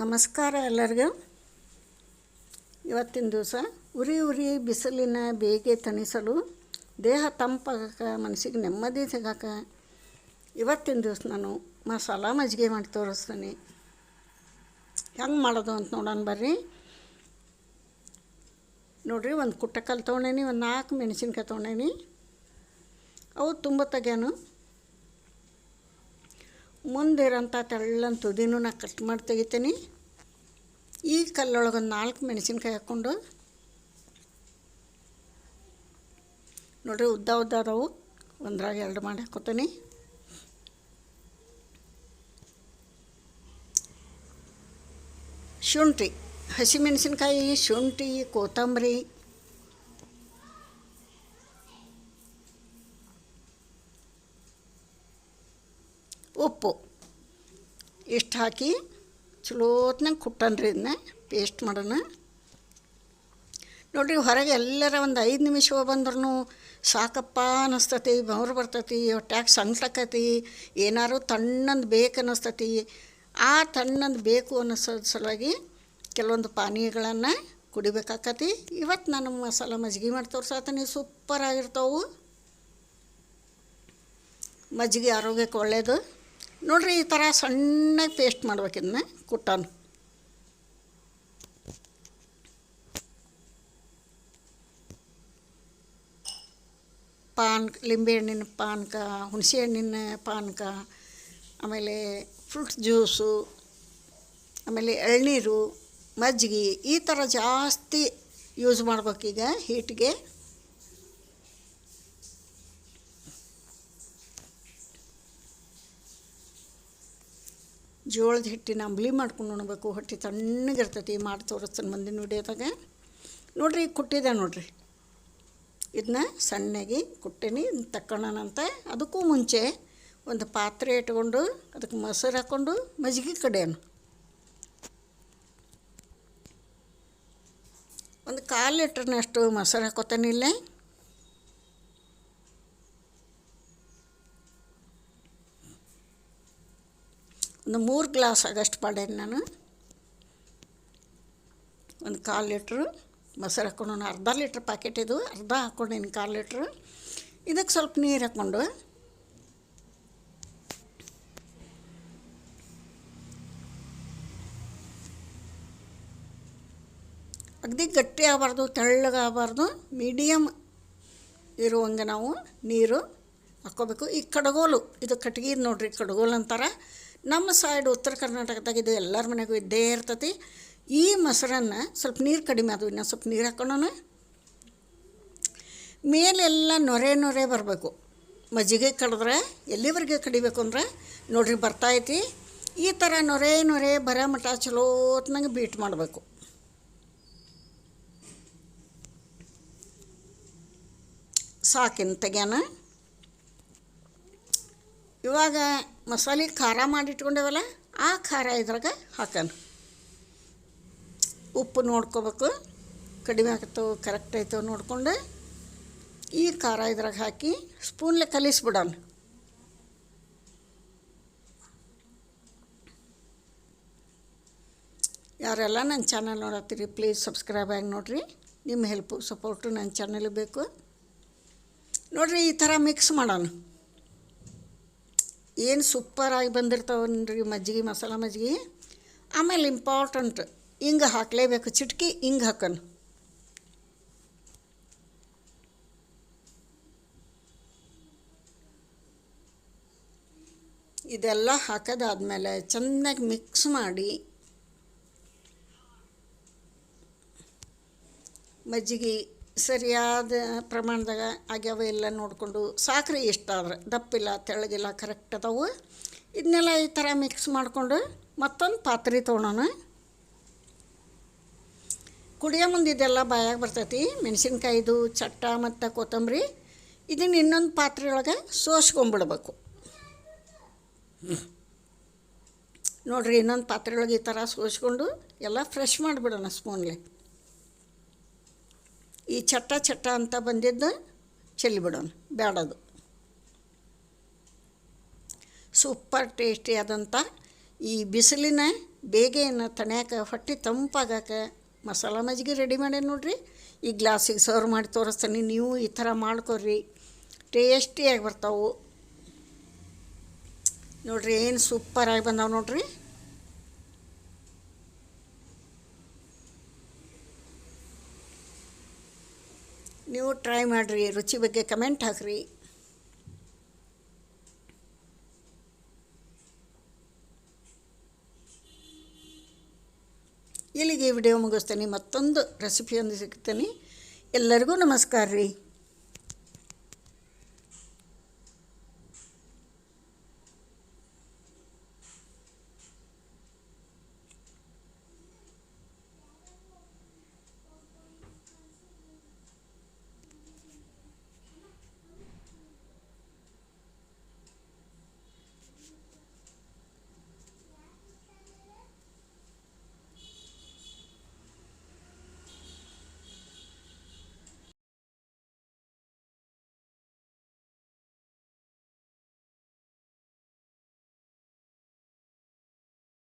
ನಮಸ್ಕಾರ ಎಲ್ಲರಿಗೂ. ಇವತ್ತಿನ ದಿವಸ ಉರಿ ಉರಿ ಬಿಸಿಲಿನ ಬೇಗೆ ತಣಿಸಲು ದೇಹ ತಂಪಾಗಕ್ಕೆ ಮನಸ್ಸಿಗೆ ನೆಮ್ಮದಿ ಸಿಗಕ್ಕೆ ಇವತ್ತಿನ ದಿವಸ ನಾನು ಮಸಾಲ ಮಜ್ಜಿಗೆ ಮಾಡಿ ತೋರಿಸ್ತೀನಿ. ಹೆಂಗೆ ಮಾಡೋದು ಅಂತ ನೋಡೋಣ ಬರ್ರಿ. ನೋಡಿರಿ, ಒಂದು ಕುಟ್ಟಕಲ್ಲಿ ತೊಗೊಂಡೇನಿ, ಒಂದು ನಾಲ್ಕು ಮೆಣಸಿನ್ಕಾಯಿ ತೊಗೊಂಡೇನಿ. ಅವು ತುಂಬ ತೆಗ್ಯಾನು. ಮುಂದಿರೋಂಥ ತೆಳ್ಳನ ತುದಿನೂ ನಾ ಕಟ್ ಮಾಡಿ ತೆಗಿತೀನಿ. ಈ ಕಲ್ಲೊಳಗೆ ನಾಲ್ಕು ಮೆಣಸಿನ್ಕಾಯಿ ಹಾಕ್ಕೊಂಡು, ನೋಡಿರಿ ಉದ್ದ ಉದ್ದ ಅದಾವು, ಒಂದ್ರಾಗ ಎರಡು ಮಾಡಿ ಹಾಕೋತೀನಿ. ಶುಂಠಿ ಹಸಿಮೆಣಸಿನ್ಕಾಯಿ ಶುಂಠಿ, ಕೊತ್ತಂಬರಿ ಉಪ್ಪು ಇಷ್ಟು ಹಾಕಿ ಚಲೋತ್ನಾಗ ಕುಟ್ಟನ್ರಿ ಇದನ್ನ, ಪೇಸ್ಟ್ ಮಾಡೋಣ. ನೋಡಿರಿ ಹೊರಗೆ ಎಲ್ಲರ ಒಂದು ಐದು ನಿಮಿಷ ಬಂದ್ರೂ ಸಾಕಪ್ಪ ಅನ್ನಿಸ್ತತಿ ಬೆವರು ಬರ್ತತಿ ಟ್ಯಾಕ್ಸ್ ಸಂಕಟಕತಿ ಏನಾದ್ರು ತಣ್ಣಂದು ಬೇಕು ಅನ್ನಿಸ್ತತಿ ಆ ತಣ್ಣಂದು ಬೇಕು ಅನ್ನಿಸೋದ್ ಸಲುವಾಗಿ ಕೆಲವೊಂದು ಪಾನೀಯಗಳನ್ನು ಕುಡಿಬೇಕಾಕತಿ. ಇವತ್ತು ನಾನು ಮಸಾಲ ಮಜ್ಜಿಗೆ ಮಾಡಿ ತೋರ್ಸತ್ತೀನಿ ಸೂಪರ್ ಆಗಿರ್ತಾವು. ಮಜ್ಜಿಗೆ ಆರೋಗ್ಯಕ್ಕೆ ಒಳ್ಳೆಯದು ನೋಡಿರಿ ಈ ಥರ ಸಣ್ಣಗೆ ಪೇಸ್ಟ್ ಮಾಡ್ಬೇಕು ಇದನ್ನ, ಕುಟ್ಟಾನು. ಲಿಂಬೆ ಲಿಂಬೆಹಣ್ಣಿನ ಪಾನಕ, ಹುಣಸೆ ಹಣ್ಣಿನ ಪಾನಕ, ಆಮೇಲೆ ಫ್ರೂಟ್ ಜ್ಯೂಸು ಆಮೇಲೆ ಎಳ್ನೀರು, ಮಜ್ಜಿಗೆ, ಈ ಥರ ಜಾಸ್ತಿ ಯೂಸ್ ಮಾಡ್ಬೇಕೀಗ ಹೀಟ್ಗೆ ಜೋಳದ ಹಿಟ್ಟಿನ ಅಂಬ್ಲಿ ಮಾಡ್ಕೊಂಡು ಉಣಬೇಕು. ಹೊಟ್ಟೆ ತಣ್ಣಗಿರ್ತೈತಿ ಮಾಡಿ ತೋರಿಸ್ತಾನೆ ಮುಂದಿನ ನೋಡಿರಿ, ಈಗ ಕುಟ್ಟಿದೆ ನೋಡಿರಿ. ಇದನ್ನ ಸಣ್ಣಗೆ ಕುಟ್ಟೀನಿ. ತಕ್ಕೊಳ್ಳೋಣಂತೆ ಅದಕ್ಕೂ ಮುಂಚೆ ಒಂದು ಪಾತ್ರೆ ಇಟ್ಕೊಂಡು, ಅದಕ್ಕೆ ಮೊಸರು ಹಾಕ್ಕೊಂಡು ಮಜ್ಜಿಗೆ ಕಡೆಯನು. ಒಂದು ಕಾಲು ಲೀಟ್ರ್ನಷ್ಟು ಮೊಸರು ಹಾಕೋತಾನೆ ಒಂದು ಮೂರು ಗ್ಲಾಸ್ ಆಗಷ್ಟು ಮಾಡೇನಿ ನಾನು. ಒಂದು ಕಾಲು ಲೀಟ್ರು ಮೊಸರು ಹಾಕ್ಕೊಂಡು ಅರ್ಧ ಲೀಟ್ರ್ ಪ್ಯಾಕೆಟ್ ಇದು, ಅರ್ಧ ಹಾಕ್ಕೊಂಡೇನಿ ಕಾಲು ಲೀಟ್ರು. ಇದಕ್ಕೆ ಸ್ವಲ್ಪ ನೀರು ಹಾಕ್ಕೊಂಡು. ಅಗ್ದಿ ಗಟ್ಟಿ ಆಗಬಾರ್ದು ತೆಳ್ಳಗಾಗಬಾರ್ದು ಮೀಡಿಯಮ್ ಇರುವಂಗೆ ನಾವು ನೀರು ಹಾಕ್ಕೋಬೇಕು. ಈ ಕಡಗೋಲು, ಇದು ಕಟ್ಗೆ ನೋಡ್ರಿ, ಕಡಗೋಲು ಅಂತಾರೆ. ನಮ್ಮ ಸೈಡ್ ಉತ್ತರ ಕರ್ನಾಟಕದಾಗ ಇದು ಎಲ್ಲರ ಮನೆಗೂ ಇದ್ದೇ ಇರ್ತತಿ. ಈ ಮೊಸರನ್ನು ಸ್ವಲ್ಪ ನೀರು ಕಡಿಮೆ ಅದು ಇನ್ನೊಂದು ಸ್ವಲ್ಪ ನೀರು ಹಾಕೋಣ ಮೇಲೆಲ್ಲ ನೊರೆ ನೊರೆ ಬರಬೇಕು. ಮಜ್ಜಿಗೆ ಕಡಿದ್ರೆ, ಎಲ್ಲಿವರೆಗೆ ಕಡಿಬೇಕು ಅಂದ್ರೆ, ನೋಡ್ರಿ ಬರ್ತೈತಿ ಈ ಥರ ನೊರೆ ನೊರೆ ಬರೋ ಮಠ ಚಲೋತ್ನಂಗೆ ಬೀಟ್ ಮಾಡಬೇಕು. ಸಾಕಿನ ತೆಗ್ಯಾನ. ಇವಾಗ ಮಸಾಲೆ ಖಾರ ಮಾಡಿಟ್ಕೊಂಡೇವಲ್ಲ, ಆ ಖಾರ ಇದ್ರಾಗ ಹಾಕೋಣ. ಉಪ್ಪು ನೋಡ್ಕೋಬೇಕು, ಕಡಿಮೆ ಆಗ್ತವೆ ಕರೆಕ್ಟ್ ಆಯ್ತೋ ನೋಡಿಕೊಂಡು, ಈ ಖಾರ ಇದ್ರಾಗ ಹಾಕಿ ಸ್ಪೂನ್ಲೆ ಕಲಿಸ್ಬಿಡೋಣ. ಯಾರೆಲ್ಲ ನನ್ನ ಚಾನಲ್ ನೋಡತ್ತೀರಿ ಪ್ಲೀಸ್ ಸಬ್ಸ್ಕ್ರೈಬ್ ಆಗಿ ನೋಡಿರಿ. ನಿಮ್ಮ ಹೆಲ್ಪು ಸಪೋರ್ಟು ನನ್ನ ಚಾನಲ್ ಬೇಕು. ನೋಡಿರಿ, ಈ ಥರ ಮಿಕ್ಸ್ ಮಾಡೋಣ. ಏನು ಸೂಪರಾಗಿ ಬಂದಿರ್ತಾವನ್ರಿ ಮಜ್ಜಿಗೆ, ಮಸಾಲ ಮಜ್ಜಿಗೆ? ಆಮೇಲೆ ಇಂಪಾರ್ಟೆಂಟ್ ಹಿಂಗೆ ಹಾಕಲೇಬೇಕು, ಚಿಟ್ಕಿ ಹಿಂಗೆ ಹಾಕೋಣ ಇದೆಲ್ಲ ಹಾಕೋದಾದ್ಮೇಲೆ ಚೆನ್ನಾಗಿ ಮಿಕ್ಸ್ ಮಾಡಿ ಮಜ್ಜಿಗೆ ಸರಿಯಾದ ಪ್ರಮಾಣದಾಗ ಆಗ್ಯಾವ ಎಲ್ಲ ನೋಡಿಕೊಂಡು ಸಾಕ್ರಿ ದಪ್ಪ ದಪ್ಪಿಲ್ಲ, ತೆಳ್ಳಗಿಲ್ಲ ಕರೆಕ್ಟ್ ಅದಾವು. ಇದನ್ನೆಲ್ಲ ಈ ಥರ ಮಿಕ್ಸ್ ಮಾಡಿಕೊಂಡು ಮತ್ತೊಂದು ಪಾತ್ರೆ ತೊಗೊಳೋಣ ಕುಡಿಯೋ ಮುಂದೆ ಇದೆಲ್ಲ ಬಾಯಾಗ ಬರ್ತೈತಿ. ಮೆಣಸಿನ್ಕಾಯಿದು, ಚಟ್ಟ ಮತ್ತು ಕೊತ್ತಂಬರಿ. ಇದನ್ನು ಇನ್ನೊಂದು ಪಾತ್ರೆಯೊಳಗೆ ಸೋಸ್ಕೊಂಬಿಡ್ಬೇಕು. ನೋಡಿರಿ ಇನ್ನೊಂದು ಪಾತ್ರೆಯೊಳಗೆ ಈ ಥರ ಸೋಸ್ಕೊಂಡು ಎಲ್ಲ ಫ್ರೆಶ್ ಮಾಡಿಬಿಡೋಣ ಸ್ಪೂನ್ಲೆ ಈ ಚಟ್ಟ ಚಟ್ಟ ಅಂತ ಬಂದಿದ್ದು ಚೆಲ್ಲಿಬಿಡೋಣ ಬೇಡದು ಸೂಪರ್ ಟೇಸ್ಟಿ ಆದಂಥ ಈ ಬಿಸಿಲಿನ ಬೇಗೆಯನ್ನು ತಣ್ಯಾಕ, ಹೊಟ್ಟೆ ತಂಪಾಗಕ್ಕೆ ಮಸಾಲ ಮಜ್ಜಿಗೆ ರೆಡಿ ಮಾಡಿ ನೋಡ್ರಿ. ಈ ಗ್ಲಾಸಿಗೆ ಸರ್ವ್ ಮಾಡಿ ತೋರಿಸ್ತೀನಿ, ನೀವು ಈ ಥರ ಮಾಡ್ಕೊರಿ ಟೇಸ್ಟಿಯಾಗಿ ಬರ್ತಾವೆ. ನೋಡ್ರಿ, ಏನು ಸೂಪರಾಗಿ ಬಂದಾವೆ ನೋಡ್ರಿ. ನೀವು ಟ್ರೈ ಮಾಡಿರಿ, ರುಚಿ ಬಗ್ಗೆ ಕಮೆಂಟ್ ಹಾಕಿರಿ. ಇಲ್ಲಿಗೆ ವಿಡಿಯೋ ಮುಗಿಸ್ತೀನಿ. ಮತ್ತೊಂದು ರೆಸಿಪಿಯೊಂದು ಸಿಗ್ತೀನಿ. ಎಲ್ಲರಿಗೂ ನಮಸ್ಕಾರ ರೀ.